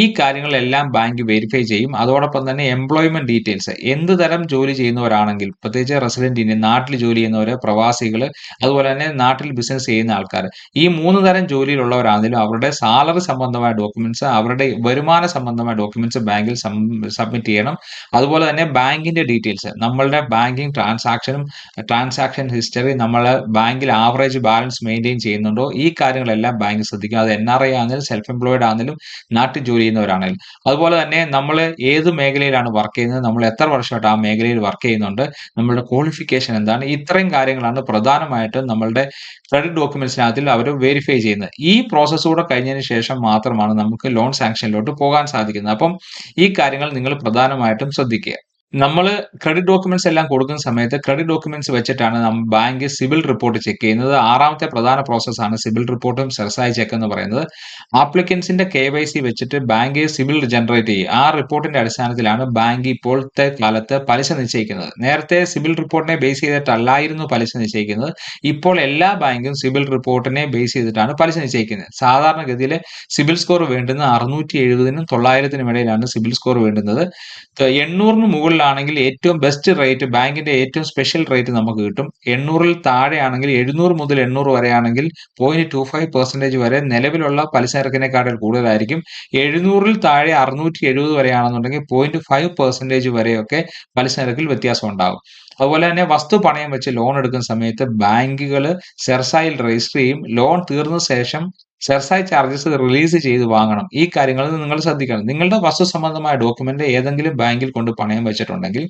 ഈ കാര്യങ്ങളെല്ലാം ബാങ്ക് വെരിഫൈ ചെയ്യും. അതോടൊപ്പം തന്നെ എംപ്ലോയ്മെന്റ് ഡീറ്റെയിൽസ് എന്ത് തരം ജോലി ചെയ്യുന്നവരാണെങ്കിൽ പ്രത്യേകിച്ച് റെസിഡന്റ് ഇന്ത്യൻ നാട്ടിൽ ജോലി ചെയ്യുന്നവർ പ്രവാസികൾ അതുപോലെ തന്നെ നാട്ടിൽ ബിസിനസ് ചെയ്യുന്ന ആൾക്കാർ ഈ മൂന്ന് തരം ജോലിയിലുള്ളവരാണെങ്കിലും അവരുടെ സാലറി സംബന്ധമായ ഡോക്യുമെന്റ്സ് അവരുടെ വരുമാന സംബന്ധമായ ഡോക്യുമെന്റ്സ് ബാങ്കിൽ സബ്മിറ്റ് ചെയ്യണം. അതുപോലെ തന്നെ ബാങ്കിന്റെ ഡീറ്റെയിൽസ് നമ്മളുടെ ബാങ്കിങ് ട്രാൻസാക്ഷനും ട്രാൻസാക്ഷൻ ഹിസ്റ്ററി നമ്മൾ ബാങ്കിൽ ആവറേജ് ബാലൻസ് മെയിന്റെയിൻ ചെയ്യുന്നുണ്ടോ? ഈ കാര്യങ്ങളെല്ലാം ബാങ്ക് ശ്രദ്ധിക്കും അത് എൻ ആർ ഐ ആണെങ്കിലും സെൽഫ് എംപ്ലോയിഡ് ആണെങ്കിലും നാട്ടിൽ ജോലി ചെയ്യുന്നവരാണെങ്കിലും. അതുപോലെ തന്നെ നമ്മൾ ഏത് മേഖലയിലാണ് വർക്ക് ചെയ്യുന്നത്? നമ്മൾ എത്ര വർഷമായിട്ട് ആ മേഖലയിൽ വർക്ക് ചെയ്യുന്നുണ്ട്? നമ്മളുടെ ക്വാളിഫിക്കേഷൻ എന്താണ്? ഇത്രയും കാര്യങ്ങളാണ് പ്രധാനമായിട്ടും നമ്മളുടെ ക്രെഡിറ്റ് ഡോക്യുമെന്റ്സിനകത്തിൽ അവർ വെരിഫൈ ചെയ്യുന്നത്. ഈ പ്രോസസ്സ് കൂടെ കഴിഞ്ഞതിന് ശേഷം മാത്രമാണ് നമുക്ക് ലോൺ സാങ്ഷനിലോട്ട് പോകാൻ സാധിക്കുന്നത്. അപ്പം ഈ കാര്യങ്ങൾ നിങ്ങൾ പ്രധാനമായിട്ടും ശ്രദ്ധിക്കുക. നമ്മൾ ക്രെഡിറ്റ് ഡോക്യുമെന്റ്സ് എല്ലാം കൊടുക്കുന്ന സമയത്ത് ക്രെഡിറ്റ് ഡോക്യുമെന്റ്സ് വെച്ചിട്ടാണ് നമ്മൾ ബാങ്ക് സിവിൽ റിപ്പോർട്ട് ചെക്ക് ചെയ്യുന്നത്. ആറാമത്തെ പ്രധാന പ്രോസസ്സാണ് സിവിൽ റിപ്പോർട്ടും സെർസായി ചെക്ക് എന്ന് പറയുന്നത്. ആപ്ലിക്കൻസിന്റെ കെ വെച്ചിട്ട് ബാങ്ക് സിവിൽ ജനറേറ്റ് ചെയ്യും. ആ റിപ്പോർട്ടിന്റെ അടിസ്ഥാനത്തിലാണ് ബാങ്ക് ഇപ്പോഴത്തെ കാലത്ത് പലിശ നിശ്ചയിക്കുന്നത്. നേരത്തെ സിവിൽ റിപ്പോർട്ടിനെ ബേസ് ചെയ്തിട്ടല്ലായിരുന്നു പലിശ നിശ്ചയിക്കുന്നത്. ഇപ്പോൾ എല്ലാ ബാങ്കും സിവിൽ റിപ്പോർട്ടിനെ ബേസ് ചെയ്തിട്ടാണ് പലിശ നിശ്ചയിക്കുന്നത്. സാധാരണഗതിയിൽ സിവിൽ സ്കോർ വേണ്ടുന്ന അറുന്നൂറ്റി എഴുപതിനും തൊള്ളായിരത്തിനും ഇടയിലാണ് സിവിൽ സ്കോർ വേണ്ടുന്നത്. എണ്ണൂറിന് മുകളിലാണെങ്കിൽ ഏറ്റവും ബെസ്റ്റ് റേറ്റ് ബാങ്കിന്റെ ഏറ്റവും സ്പെഷ്യൽ റേറ്റ് നമുക്ക് കിട്ടും. എണ്ണൂറിൽ താഴെയാണെങ്കിൽ എഴുന്നൂറ് മുതൽ എണ്ണൂറ് വരെയാണെങ്കിൽ പോയിന്റ് ടു ഫൈവ് പെർസെന്റേജ് വരെ നിലവിലുള്ള പലിശ നിരക്കിനെക്കാട്ടിൽ കൂടുതലായിരിക്കും. എഴുന്നൂറിൽ താഴെ അറുന്നൂറ്റി എഴുപത് വരെയാണെന്നുണ്ടെങ്കിൽ പോയിന്റ് ഫൈവ് പെർസെന്റേജ് വരെയൊക്കെ പലിശ നിരക്കിൽ വ്യത്യാസം ഉണ്ടാകും. അതുപോലെ തന്നെ വസ്തു പണയം വെച്ച് ലോൺ എടുക്കുന്ന സമയത്ത് ബാങ്കുകൾ സെർസായിൽ രജിസ്റ്റർ ചെയ്യും. ലോൺ തീർന്ന ശേഷം സെർസായ് ചാർജസ് റിലീസ് ചെയ്ത് വാങ്ങണം. ഈ കാര്യങ്ങൾ നിങ്ങൾ ശ്രദ്ധിക്കണം. നിങ്ങളുടെ വസ്തു സംബന്ധമായ ഡോക്യുമെന്റ് ഏതെങ്കിലും ബാങ്കിൽ കൊണ്ട് പണയം വെച്ചിട്ടുണ്ടെങ്കിൽ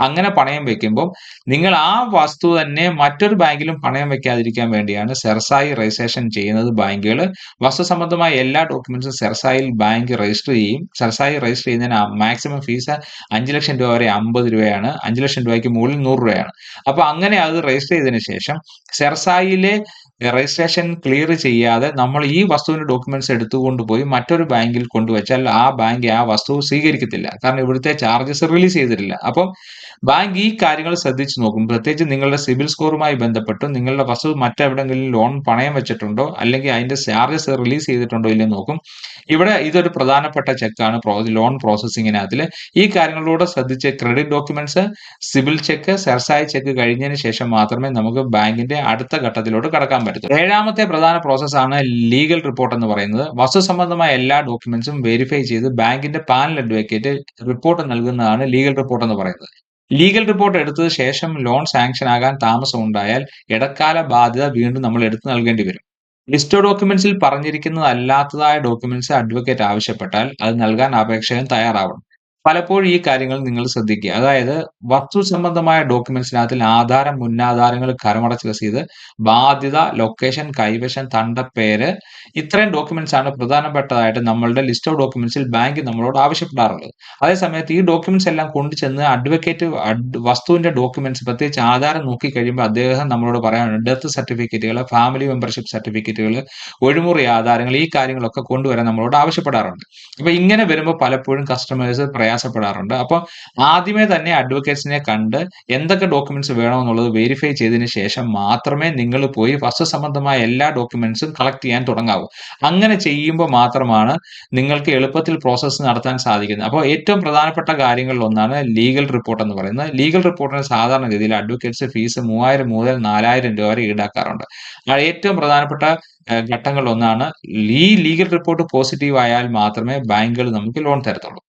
അങ്ങനെ പണയം വെക്കുമ്പോൾ നിങ്ങൾ ആ വസ്തു തന്നെ മറ്റൊരു ബാങ്കിലും പണയം വെക്കാതിരിക്കാൻ വേണ്ടിയാണ് സെർസായി രജിസ്ട്രേഷൻ ചെയ്യുന്നത് ബാങ്കുകൾ. വസ്തു സംബന്ധമായ എല്ലാ ഡോക്യുമെന്റ്സും സെർസായിൽ ബാങ്ക് രജിസ്റ്റർ ചെയ്യും. സെർസായി രജിസ്റ്റർ ചെയ്യുന്നതിന് മാക്സിമം ഫീസ് അഞ്ച് ലക്ഷം രൂപ വരെ അമ്പത് രൂപയാണ്. അഞ്ച് ലക്ഷം രൂപയ്ക്ക് മുകളിൽ നൂറ് രൂപയാണ്. അപ്പൊ അങ്ങനെ അത് രജിസ്റ്റർ ചെയ്തതിനു ശേഷം സെർസായിലെ രജിസ്ട്രേഷൻ ക്ലിയർ ചെയ്യാതെ നമ്മൾ ഈ വസ്തുവിന്റെ ഡോക്യുമെന്റ്സ് എടുത്തുകൊണ്ട് പോയി മറ്റൊരു ബാങ്കിൽ കൊണ്ടുവച്ചാൽ ആ ബാങ്ക് ആ വസ്തു സ്വീകരിക്കത്തില്ല. കാരണം ഇവിടുത്തെ ചാർജസ് റിലീസ് ചെയ്തിട്ടില്ല. അപ്പം ബാങ്ക് ഈ കാര്യങ്ങൾ ശ്രദ്ധിച്ചു നോക്കും. പ്രത്യേകിച്ച് നിങ്ങളുടെ സിബിൽ സ്കോറുമായി ബന്ധപ്പെട്ട് നിങ്ങളുടെ വസ്തു മറ്റെവിടെങ്കിലും ലോൺ പണയം വെച്ചിട്ടുണ്ടോ അല്ലെങ്കിൽ അതിന്റെ ചാർജസ് റിലീസ് ചെയ്തിട്ടുണ്ടോ ഇല്ലെന്ന് നോക്കും. ഇവിടെ ഇതൊരു പ്രധാനപ്പെട്ട ചെക്കാണ് ലോൺ പ്രോസസ്സിങ്ങിനകത്തിൽ ഈ കാര്യങ്ങളിലൂടെ ശ്രദ്ധിച്ച് credit documents CIBIL check CERSAI check കഴിഞ്ഞതിന് ശേഷം മാത്രമേ നമുക്ക് ബാങ്കിന്റെ അടുത്ത ഘട്ടത്തിലോട്ട് കടക്കാൻ പറ്റൂ ഏഴാമത്തെ പ്രധാന പ്രോസസ്സാണ് ലീഗൽ റിപ്പോർട്ട് എന്ന് പറയുന്നത്. വസ്തു സംബന്ധമായ എല്ലാ ഡോക്യുമെന്റ്സും വെരിഫൈ ചെയ്ത് ബാങ്കിന്റെ പാനൽ അഡ്വക്കേറ്റ് റിപ്പോർട്ട് നൽകുന്നതാണ് ലീഗൽ റിപ്പോർട്ട് എന്ന് പറയുന്നത്. ലീഗൽ റിപ്പോർട്ട് എടുത്തത് ശേഷം ലോൺ സാങ്ഷൻ ആകാൻ താമസം ഉണ്ടായാൽ ഇടക്കാല ബാധ്യത വീണ്ടും നമ്മൾ എടുത്തു നൽകേണ്ടി വരും. ലിസ്റ്റ് ഡോക്യുമെന്റ്സിൽ പറഞ്ഞിരിക്കുന്നതല്ലാത്തതായ ഡോക്യുമെന്റ്സ് അഡ്വക്കേറ്റ് ആവശ്യപ്പെട്ടാൽ അത് നൽകാൻ അപേക്ഷകൻ തയ്യാറാവണം. പലപ്പോഴും ഈ കാര്യങ്ങൾ നിങ്ങൾ ശ്രദ്ധിക്കുക. അതായത് വസ്തു സംബന്ധമായ ഡോക്യുമെന്റ്സിനകത്തിൽ ആധാരം, മുന്നാധാരങ്ങൾ, കരമടച്ച് രസീത്, ബാധ്യത, ലൊക്കേഷൻ, കൈവശം, തണ്ട പേര് ഇത്രയും ഡോക്യുമെന്റ്സ് ആണ് പ്രധാനപ്പെട്ടതായിട്ട് നമ്മളുടെ ലിസ്റ്റ് ഓഫ് ഡോക്യുമെന്റ്സിൽ ബാങ്ക് നമ്മളോട് ആവശ്യപ്പെടാറുള്ളത്. അതേസമയത്ത് ഈ ഡോക്യുമെന്റ്സ് എല്ലാം കൊണ്ടുചെന്ന് അഡ്വക്കേറ്റ് അഡ് വസ്തുവിന്റെ ഡോക്യുമെന്റ്സ് പ്രത്യേകിച്ച് ആധാരം നോക്കി കഴിയുമ്പോൾ അദ്ദേഹം നമ്മളോട് പറയാനുണ്ട് ഡെത്ത് സർട്ടിഫിക്കറ്റുകൾ, ഫാമിലി മെമ്പർഷിപ്പ് സർട്ടിഫിക്കറ്റുകൾ, ഒഴിമുറി ആധാരങ്ങൾ ഈ കാര്യങ്ങളൊക്കെ കൊണ്ടുവരാൻ നമ്മളോട് ആവശ്യപ്പെടാറുണ്ട്. അപ്പൊ ഇങ്ങനെ വരുമ്പോൾ പലപ്പോഴും കസ്റ്റമേഴ്സ് പ്രയാസപ്പെടാറുണ്ട്. അപ്പോൾ ആദ്യമേ തന്നെ അഡ്വക്കേറ്റ്സിനെ കണ്ട് എന്തൊക്കെ ഡോക്യുമെന്റ്സ് വേണമെന്നുള്ളത് വെരിഫൈ ചെയ്തതിന് ശേഷം മാത്രമേ നിങ്ങൾ പോയി വസ്തു സംബന്ധമായ എല്ലാ ഡോക്യുമെന്റ്സും കളക്ട് ചെയ്യാൻ തുടങ്ങാവൂ. അങ്ങനെ ചെയ്യുമ്പോൾ മാത്രമാണ് നിങ്ങൾക്ക് എളുപ്പത്തിൽ പ്രോസസ്സ് നടത്താൻ സാധിക്കുന്നത്. അപ്പോൾ ഏറ്റവും പ്രധാനപ്പെട്ട കാര്യങ്ങളിൽ ഒന്നാണ് ലീഗൽ റിപ്പോർട്ട് എന്ന് പറയുന്നത്. ലീഗൽ റിപ്പോർട്ടിന് സാധാരണഗതിയിൽ അഡ്വക്കേറ്റ്സ് ഫീസ് 3000 മുതൽ 4000 രൂപ വരെ ഈടാക്കാറുണ്ട്. ഏറ്റവും പ്രധാനപ്പെട്ട ഘട്ടങ്ങളിൽ ഒന്നാണ് ഈ ലീഗൽ റിപ്പോർട്ട് പോസിറ്റീവ് ആയാൽ മാത്രമേ ബാങ്കുകൾ നമുക്ക് ലോൺ തരത്തുള്ളൂ.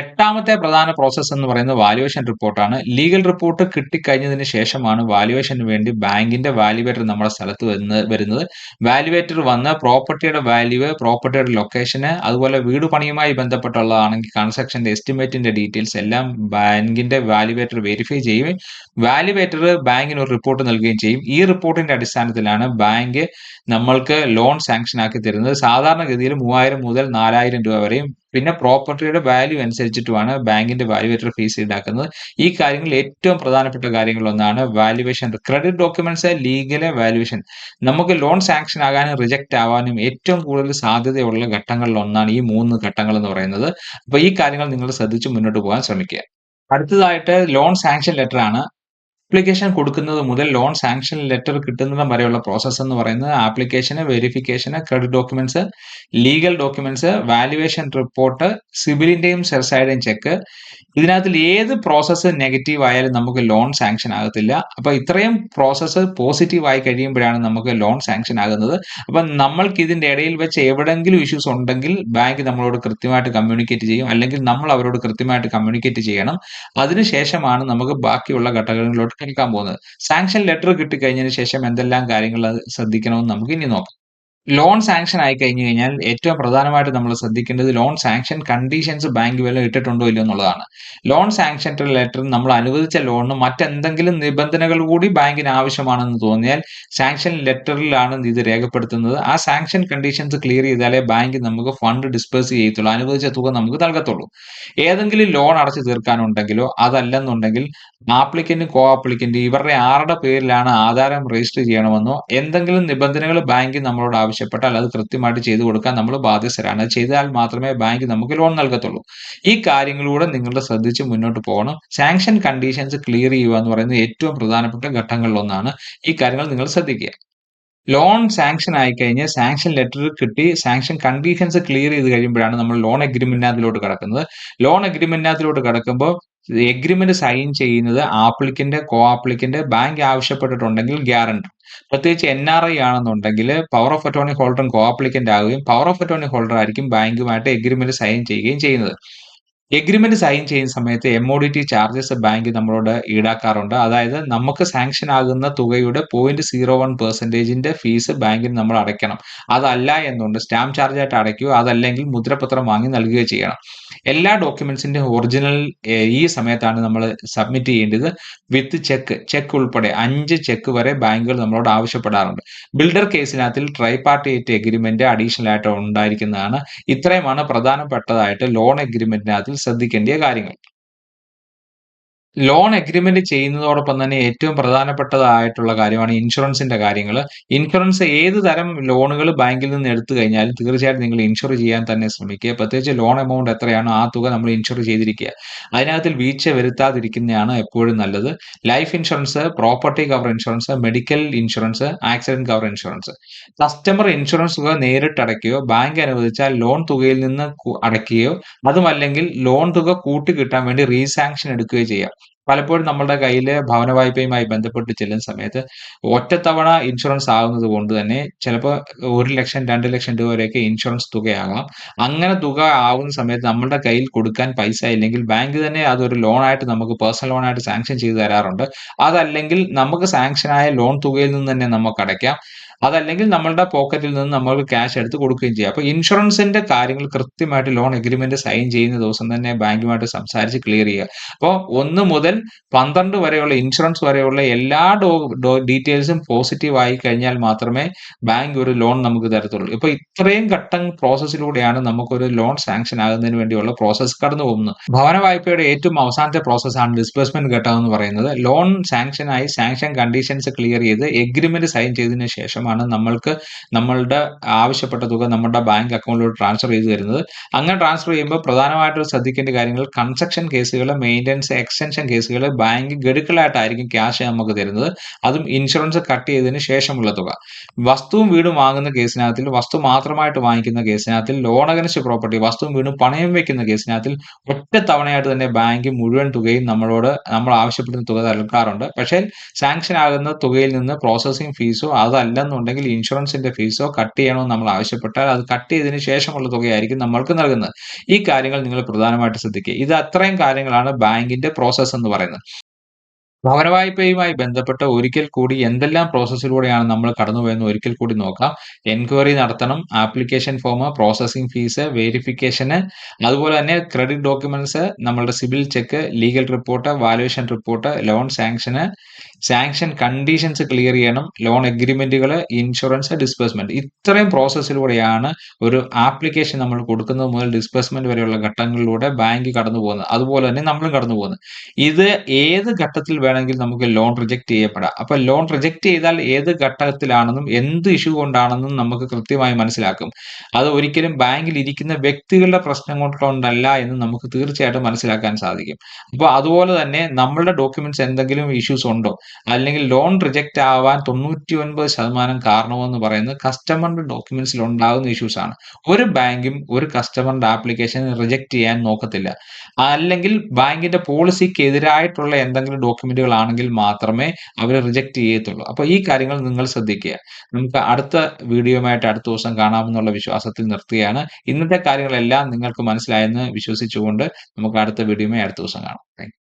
എട്ടാമത്തെ പ്രധാന പ്രോസസ്സ് എന്ന് പറയുന്നത് വാല്യുവേഷൻ റിപ്പോർട്ടാണ്. ലീഗൽ റിപ്പോർട്ട് കിട്ടിക്കഴിഞ്ഞതിന് ശേഷമാണ് വാല്യുവേഷന് വേണ്ടി ബാങ്കിന്റെ വാല്യുവേറ്റർ നമ്മുടെ സ്ഥലത്ത് വന്ന് വരുന്നത്. വാല്യുവേറ്റർ വന്ന് പ്രോപ്പർട്ടിയുടെ വാല്യൂ, പ്രോപ്പർട്ടിയുടെ ലൊക്കേഷന് അതുപോലെ വീട് പണിയുമായി ബന്ധപ്പെട്ടുള്ളതാണെങ്കിൽ കൺസ്ട്രക്ഷന്റെ എസ്റ്റിമേറ്റിന്റെ ഡീറ്റെയിൽസ് എല്ലാം ബാങ്കിന്റെ വാല്യുവേറ്റർ വെരിഫൈ ചെയ്യുകയും വാല്യുവേറ്റർ ബാങ്കിന് ഒരു റിപ്പോർട്ട് നൽകുകയും ചെയ്യും. ഈ റിപ്പോർട്ടിന്റെ അടിസ്ഥാനത്തിലാണ് ബാങ്ക് നമ്മൾക്ക് ലോൺ സാങ്ഷൻ ആക്കി തരുന്നത്. സാധാരണഗതിയിൽ 3000 മുതൽ 4000 രൂപ വരെയും പിന്നെ പ്രോപ്പർട്ടിയുടെ വാല്യൂ അനുസരിച്ചിട്ടുമാണ് ബാങ്കിന്റെ വാല്യുവേറ്റർ ഫീസ് ഈടാക്കുന്നത്. ഈ കാര്യങ്ങളിൽ ഏറ്റവും പ്രധാനപ്പെട്ട കാര്യങ്ങളൊന്നാണ് valuation. Credit documents, legal, valuation. നമുക്ക് ലോൺ സാങ്ഷൻ ആകാനും റിജക്ട് ആവാനും ഏറ്റവും കൂടുതൽ സാധ്യതയുള്ള ഘട്ടങ്ങളിൽ ഒന്നാണ് ഈ മൂന്ന് ഘട്ടങ്ങൾ എന്ന് പറയുന്നത്. അപ്പൊ ഈ കാര്യങ്ങൾ നിങ്ങൾ ശ്രദ്ധിച്ച് മുന്നോട്ട് പോകാൻ ശ്രമിക്കുക. അടുത്തതായിട്ട് ലോൺ സാങ്ഷൻ ലെറ്റർ ആണ്. ആപ്ലിക്കേഷൻ കൊടുക്കുന്നത് മുതൽ ലോൺ സാങ്ഷൻ ലെറ്റർ കിട്ടുന്നിടം വരെയുള്ള പ്രോസസ്സ് എന്ന് പറയുന്നത് application, verification, credit documents, legal documents, valuation report, സിബിലിന്റെയും സെർസൈഡിന്റെയും ചെക്ക്. ഇതിനകത്തിൽ ഏത് പ്രോസസ്സ് നെഗറ്റീവ് ആയാലും നമുക്ക് ലോൺ സാങ്ഷൻ ആകത്തില്ല. അപ്പൊ ഇത്രയും പ്രോസസ്സ് പോസിറ്റീവ് ആയി കഴിയുമ്പോഴാണ് നമുക്ക് ലോൺ സാങ്ഷൻ ആകുന്നത്. അപ്പൊ നമ്മൾക്ക് ഇതിന്റെ ഇടയിൽ വെച്ച് എവിടെങ്കിലും ഇഷ്യൂസ് ഉണ്ടെങ്കിൽ ബാങ്ക് നമ്മളോട് കൃത്യമായിട്ട് കമ്മ്യൂണിക്കേറ്റ് ചെയ്യും. അല്ലെങ്കിൽ നമ്മൾ അവരോട് കൃത്യമായിട്ട് കമ്മ്യൂണിക്കേറ്റ് ചെയ്യണം. അതിനുശേഷമാണ് നമുക്ക് ബാക്കിയുള്ള ഘട്ടങ്ങളിലോട്ട് കടക്കാൻ പോകുന്നത്. സാങ്ഷൻ ലെറ്റർ കിട്ടിക്കഴിഞ്ഞതിന് ശേഷം എന്തെല്ലാം കാര്യങ്ങൾ ശ്രദ്ധിക്കണമെന്ന് നമുക്ക് ഇനി നോക്കാം. ലോൺ സാങ്ഷൻ ആയി കഴിഞ്ഞു കഴിഞ്ഞാൽ ഏറ്റവും പ്രധാനമായിട്ട് നമ്മൾ ശ്രദ്ധിക്കേണ്ടത് ലോൺ സാങ്ഷൻ കണ്ടീഷൻസ് ബാങ്ക് വല്ലതും ഇട്ടിട്ടുണ്ടോ ഇല്ലയോ എന്നുള്ളതാണ്. ലോൺ സാങ്ഷൻ ലെറ്റർ നമ്മൾ അനുവദിച്ച ലോണിന് മറ്റെന്തെങ്കിലും നിബന്ധനകൾ കൂടി ബാങ്കിന് ആവശ്യമാണെന്ന് തോന്നിയാൽ സാങ്ഷൻ ലെറ്ററിലാണ് ഇത് രേഖപ്പെടുത്തുന്നത്. ആ സാങ്ഷൻ കണ്ടീഷൻസ് ക്ലിയർ ചെയ്താലേ ബാങ്ക് നമുക്ക് ഫണ്ട് ഡിസ്പേഴ്സ് ചെയ്യത്തുള്ളൂ. അനുവദിച്ച തുക നമുക്ക് നൽകത്തുള്ളൂ. ഏതെങ്കിലും ലോൺ അടച്ചു തീർക്കാനുണ്ടെങ്കിലോ അതല്ലെന്നുണ്ടെങ്കിൽ ആപ്ലിക്കന്റ്, കോ ആപ്ലിക്കന്റ് ഇവരുടെ ആരുടെ പേരിലാണ് ആധാരം രജിസ്റ്റർ ചെയ്യണമെന്നോ എന്തെങ്കിലും നിബന്ധനകൾ ബാങ്ക് നമ്മളോട് ആവശ്യപ്പെട്ടാൽ അത് കൃത്യമായിട്ട് ചെയ്തു കൊടുക്കാൻ നമ്മൾ ബാധ്യസ്ഥരാണ്. അത് ചെയ്താൽ മാത്രമേ ബാങ്ക് നമുക്ക് ലോൺ നൽകത്തുള്ളൂ. ഈ കാര്യങ്ങളിലൂടെ നിങ്ങളുടെ ശ്രദ്ധിച്ച് മുന്നോട്ട് പോകണം. സാങ്ഷൻ കണ്ടീഷൻസ് ക്ലിയർ ചെയ്യുക എന്ന് പറയുന്നത് ഏറ്റവും പ്രധാനപ്പെട്ട ഘട്ടങ്ങളിലൊന്നാണ് ഈ കാര്യങ്ങൾ നിങ്ങൾ ശ്രദ്ധിക്കുക. ലോൺ സാങ്ഷൻ ആയിക്കഴിഞ്ഞ് സാങ്ഷൻ ലെറ്റർ കിട്ടി സാങ്ഷൻ കണ്ടീഷൻസ് ക്ലിയർ ചെയ്ത് കഴിയുമ്പോഴാണ് നമ്മൾ ലോൺ അഗ്രിമെന്റിനകത്തിലോട്ട് കടക്കുന്നത്. ലോൺ അഗ്രിമെന്റിനകത്തിലോട്ട് കടക്കുമ്പോൾ എഗ്രിമെന്റ് സൈൻ ചെയ്യുന്നത് ആപ്ലിക്കന്റ്, കോ ആപ്ലിക്കന്റ്, ബാങ്ക് ആവശ്യപ്പെട്ടിട്ടുണ്ടെങ്കിൽ ഗ്യാരണ്ടർ. പ്രത്യേകിച്ച് എൻ ആർ ഐ ആണെന്നുണ്ടെങ്കിൽ പവർ ഓഫ് അറ്റോണി ഹോൾഡറും കോ ആപ്ലിക്കന്റ് ആവുകയും പവർ ഓഫ് അറ്റോണി ഹോൾഡർ ആയിരിക്കും ബാങ്കുമായിട്ട് എഗ്രിമെന്റ് സൈൻ ചെയ്യുകയും ചെയ്യുന്നത്. എഗ്രിമെന്റ് സൈൻ ചെയ്യുന്ന സമയത്ത് M O D T charges bank നമ്മളോട് ഈടാക്കാറുണ്ട്. അതായത് നമുക്ക് സാങ്ഷൻ ആകുന്ന തുകയുടെ 0.01% ഫീസ് ബാങ്കിന് നമ്മൾ അടയ്ക്കണം. അതല്ല എന്നുണ്ട് സ്റ്റാമ്പ് ചാർജ് ആയിട്ട് അടയ്ക്കുകയോ അതല്ലെങ്കിൽ മുദ്രപത്രം വാങ്ങി നൽകുകയോ ചെയ്യണം. എല്ലാ ഡോക്യുമെന്റ്സിന്റെ ഒറിജിനൽ ഈ സമയത്താണ് നമ്മൾ സബ്മിറ്റ് ചെയ്യേണ്ടത്. വിത്ത് ചെക്ക്, ചെക്ക് ഉൾപ്പെടെ അഞ്ച് ചെക്ക് വരെ ബാങ്കുകൾ നമ്മളോട് ആവശ്യപ്പെടാറുണ്ട്. ബിൽഡർ കേസിനകത്തിൽ ട്രൈപാർട്ടൈറ്റ് എഗ്രിമെന്റ് അഡീഷണൽ ആയിട്ട് ഉണ്ടായിരിക്കുന്നതാണ്. ഇത്രയുമാണ് പ്രധാനപ്പെട്ടതായിട്ട് ലോൺ എഗ്രിമെന്റിനകത്തിൽ ശ്രദ്ധിക്കേണ്ട കാര്യങ്ങൾ. ലോൺ എഗ്രിമെന്റ് ചെയ്യുന്നതോടൊപ്പം തന്നെ ഏറ്റവും പ്രധാനപ്പെട്ടതായിട്ടുള്ള കാര്യമാണ് ഇൻഷുറൻസിന്റെ കാര്യങ്ങൾ ഇൻഷുറൻസ് ഏത് തരം ലോണുകൾ ബാങ്കിൽ നിന്ന് എടുത്തു കഴിഞ്ഞാലും തീർച്ചയായിട്ടും നിങ്ങൾ ഇൻഷുർ ചെയ്യാൻ തന്നെ ശ്രമിക്കുക. പ്രത്യേകിച്ച് ലോൺ എമൗണ്ട് എത്രയാണോ ആ തുക നമ്മൾ ഇൻഷുർ ചെയ്തിരിക്കുക. അതിനകത്തിൽ വീഴ്ച വരുത്താതിരിക്കുന്നതാണ് എപ്പോഴും നല്ലത്. Life insurance, property cover insurance, medical insurance, accident cover insurance. Customer insurance തുക നേരിട്ട് അടയ്ക്കുകയോ ബാങ്ക് അനുവദിച്ചാൽ ലോൺ തുകയിൽ നിന്ന് അടയ്ക്കുകയോ അതുമല്ലെങ്കിൽ ലോൺ തുക കൂട്ടിക്കിട്ടാൻ വേണ്ടി റീസാങ്ഷൻ എടുക്കുകയോ ചെയ്യാം. പലപ്പോഴും നമ്മുടെ കയ്യിൽ ഭവന വായ്പയുമായി ബന്ധപ്പെട്ട് ചെല്ലുന്ന സമയത്ത് ഒറ്റത്തവണ ഇൻഷുറൻസ് ആകുന്നത് കൊണ്ട് തന്നെ ചിലപ്പോൾ ഒരു ലക്ഷം രണ്ട് ലക്ഷം രൂപ വരെയൊക്കെ ഇൻഷുറൻസ് തുകയാകാം. അങ്ങനെ തുക ആകുന്ന സമയത്ത് നമ്മുടെ കയ്യിൽ കൊടുക്കാൻ പൈസ ഇല്ലെങ്കിൽ ബാങ്ക് തന്നെ അതൊരു ലോണായിട്ട് നമുക്ക് പേഴ്സണൽ ലോണായിട്ട് സാങ്ഷൻ ചെയ്തു തരാറുണ്ട്. അതല്ലെങ്കിൽ നമുക്ക് സാങ്ഷനായ ലോൺ തുകയിൽ നിന്ന് തന്നെ നമുക്ക് അടയ്ക്കാം. അതല്ലെങ്കിൽ നമ്മളുടെ പോക്കറ്റിൽ നിന്ന് നമ്മൾ ക്യാഷ് എടുത്ത് കൊടുക്കുകയും ചെയ്യാം. അപ്പോൾ ഇൻഷുറൻസിന്റെ കാര്യങ്ങൾ കൃത്യമായിട്ട് ലോൺ എഗ്രിമെന്റ് സൈൻ ചെയ്യുന്ന ദിവസം തന്നെ ബാങ്കുമായിട്ട് സംസാരിച്ച് ക്ലിയർ ചെയ്യുക. അപ്പോൾ ഒന്ന് മുതൽ 12 വരെയുള്ള ഇൻഷുറൻസ് വരെയുള്ള എല്ലാ ഡോ ഡീറ്റെയിൽസും പോസിറ്റീവ് ആയി കഴിഞ്ഞാൽ മാത്രമേ ബാങ്ക് ഒരു ലോൺ നമുക്ക് തരത്തുള്ളൂ. ഇപ്പോൾ ഇത്രയും ഘട്ടം പ്രോസസ്സിലൂടെയാണ് നമുക്കൊരു ലോൺ സാങ്ഷൻ ആകുന്നതിന് വേണ്ടിയുള്ള പ്രോസസ്സ് കടന്നു പോകുന്നത്. ഭവന വായ്പയുടെ ഏറ്റവും അവസാനത്തെ പ്രോസസ്സാണ് ഡിസ്ബേഴ്സ്മെന്റ് ഘട്ടം എന്ന് പറയുന്നത്. ലോൺ സാങ്ഷൻ ആയി സാങ്ഷൻ കണ്ടീഷൻസ് ക്ലിയർ ചെയ്ത് എഗ്രിമെന്റ് സൈൻ ചെയ്തതിന് ശേഷമാണ് നമ്മൾക്ക് നമ്മളുടെ ആവശ്യപ്പെട്ട തുക നമ്മുടെ ബാങ്ക് അക്കൗണ്ടിലോട്ട് ട്രാൻസ്ഫർ ചെയ്ത് തരുന്നത്. അങ്ങനെ ട്രാൻസ്ഫർ ചെയ്യുമ്പോൾ പ്രധാനമായിട്ടും ശ്രദ്ധിക്കേണ്ട കാര്യങ്ങൾ കൺസ്ട്രക്ഷൻ കേസുകൾ, മെയിന്റനൻസ് എക്സ്റ്റൻഷൻ കേസുകൾ ബാങ്ക് ഗഡുക്കളായിട്ടായിരിക്കും ക്യാഷ് നമുക്ക് തരുന്നത്. അതും ഇൻഷുറൻസ് കട്ട് ചെയ്തതിന് ശേഷമുള്ള തുക. വസ്തുവും വീടും വാങ്ങുന്ന കേസിനകത്തിൽ വസ്തു മാത്രമായിട്ട് വാങ്ങിക്കുന്ന കേസിനകത്തിൽ ലോൺ അഗൻസ്റ്റ് പ്രോപ്പർട്ടി വസ്തുവും വീടും പണയം വെക്കുന്ന കേസിനകത്തിൽ ഒറ്റ തവണയായിട്ട് തന്നെ ബാങ്ക് മുഴുവൻ തുകയും നമ്മളോട് നമ്മൾ ആവശ്യപ്പെടുന്ന തുക നൽകാറുണ്ട്. പക്ഷേ സാങ്ഷൻ ആകുന്ന തുകയിൽ നിന്ന് പ്രോസസ്സിംഗ് ഫീസോ അതല്ലെന്നുണ്ടെങ്കിൽ ഇൻഷുറൻസിന്റെ ഫീസോ കട്ട് ചെയ്യണമെന്ന് നമ്മൾ ആവശ്യപ്പെട്ടാൽ അത് കട്ട് ചെയ്തതിന് ശേഷമുള്ള തുകയായിരിക്കും നമ്മൾക്ക് നൽകുന്നത്. ഈ കാര്യങ്ങൾ നിങ്ങൾ പ്രധാനമായിട്ട് ശ്രദ്ധിക്കുക. ഇത് അത്രയും കാര്യങ്ങളാണ് ബാങ്കിന്റെ പ്രോസസ്സ് എന്ന് പറയുന്നത്. ഭവന വായ്പയുമായി ബന്ധപ്പെട്ട് ഒരിക്കൽ കൂടി എന്തെല്ലാം പ്രോസസ്സിലൂടെയാണ് നമ്മൾ കടന്നുപോയെന്ന് ഒരിക്കൽ കൂടി നോക്കാം. എൻക്വയറി നടത്തണം, application form, processing fees, verification അതുപോലെ തന്നെ ക്രെഡിറ്റ് ഡോക്യുമെന്റ്സ്, നമ്മളുടെ CIBIL check, legal report, valuation report, loan sanction, sanction conditions clear ചെയ്യണം, ലോൺ എഗ്രിമെന്റുകൾ, ഇൻഷുറൻസ്, ഡിസ്ബേഴ്സ്മെന്റ് ഇത്രയും പ്രോസസ്സിലൂടെയാണ് ഒരു ആപ്ലിക്കേഷൻ നമ്മൾ കൊടുക്കുന്നത് മുതൽ ഡിസ്ബേഴ്സ്മെന്റ് വരെയുള്ള ഘട്ടങ്ങളിലൂടെ ബാങ്ക് കടന്നു പോകുന്നത്. അതുപോലെ തന്നെ നമ്മളും കടന്നു പോകുന്നത്. ഇത് ഏത് ഘട്ടത്തിൽ വേണമെങ്കിലും നമുക്ക് ലോൺ റിജക്ട് ചെയ്യപ്പെടാം. അപ്പൊ ലോൺ റിജക്ട് ചെയ്താൽ ഏത് ഘട്ടത്തിലാണെന്നും എന്ത് ഇഷ്യൂ കൊണ്ടാണെന്നും നമുക്ക് കൃത്യമായി മനസ്സിലാക്കും. അത് ഒരിക്കലും ബാങ്കിൽ ഇരിക്കുന്ന വ്യക്തികളുടെ പ്രശ്നം കൊണ്ടല്ല എന്ന് നമുക്ക് തീർച്ചയായിട്ടും മനസ്സിലാക്കാൻ സാധിക്കും. അപ്പോൾ അതുപോലെ തന്നെ നമ്മളുടെ ഡോക്യുമെന്റ്സ് എന്തെങ്കിലും ഇഷ്യൂസ് ഉണ്ടോ? അല്ലെങ്കിൽ ലോൺ റിജക്ട് ആവാൻ 99% കാരണമെന്ന് പറയുന്നത് കസ്റ്റമറിന്റെ ഡോക്യുമെന്റ്സിൽ ഉണ്ടാകുന്ന ഇഷ്യൂസ് ആണ്. ഒരു ബാങ്കും ഒരു കസ്റ്റമറിന്റെ ആപ്ലിക്കേഷൻ റിജക്ട് ചെയ്യാൻ നോക്കത്തില്ല. അല്ലെങ്കിൽ ബാങ്കിന്റെ പോളിസിക്ക് എതിരായിട്ടുള്ള എന്തെങ്കിലും ഡോക്യുമെന്റുകൾ ആണെങ്കിൽ മാത്രമേ അവരെ റിജക്റ്റ് ചെയ്യത്തുള്ളൂ. അപ്പോൾ ഈ കാര്യങ്ങൾ നിങ്ങൾ ശ്രദ്ധിക്കുക. നമുക്ക് അടുത്ത വീഡിയോയുമായിട്ട് അടുത്ത ദിവസം കാണാമെന്നുള്ള വിശ്വാസത്തിൽ നിർത്തുകയാണ്. ഇന്നത്തെ കാര്യങ്ങളെല്ലാം നിങ്ങൾക്ക് മനസ്സിലായെന്ന് വിശ്വസിച്ചുകൊണ്ട് നമുക്ക് അടുത്ത വീഡിയോയുമായി അടുത്ത ദിവസം കാണാം. താങ്ക്